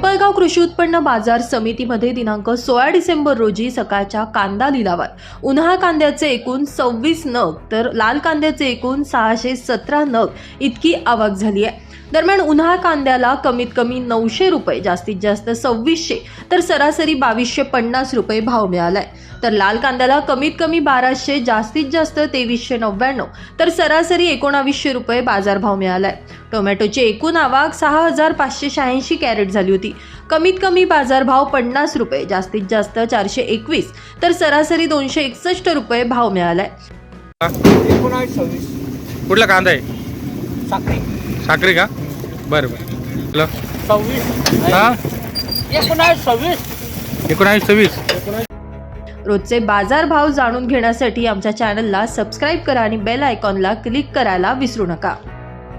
पिंपळगाव कृषी उत्पन्न बाजार समितीमध्ये दिनांक सोळा डिसेंबर रोजी सकाळच्या कांदा लिलावात. उन्हाळ कांद्याचे एकूण सव्वीस नग तर लाल कांद्याचे एकूण सहाशे सतरा नग इतकी आवक झाली आहे. दरम्यान उन्हाळ कांद्याला कमीत कमी नऊशे रुपये जास्तीत जास्त सव्वीसशे तर सरासरी बावीसशे पन्नास रुपये भाव मिळालाय. तर लाल कांद्याला कमीत कमी बाराशे जास्तीत जास्त तेवीसशे नव्याण्णव तर सरासरी एकोणावीसशे रुपये बाजारभाव मिळालाय. टोमॅटोची एकूण आवक सहा हजार पाचशे शहाऐंशी कॅरेट झाली होती. कमीत कमी बाजारभाव पन्नास रुपये जास्तीत जास्त चारशे एकवीस तर सरासरी दोनशे एकसष्ट रुपये भाव मिळालाय. एकोणावीस सव्वीस. कुठला कांदा आहे? साखरी. साखरी का? बरं बरं. कुठलं? सव्वीस. हा? एकोणावीस सव्वीस. एकोणावीस सव्वीस. रोजचे बाजारभाव जाणून घेण्यासाठी आमच्या चॅनलला सबस्क्राईब करा आणि बेल आयकॉनला क्लिक करायला विसरू नका.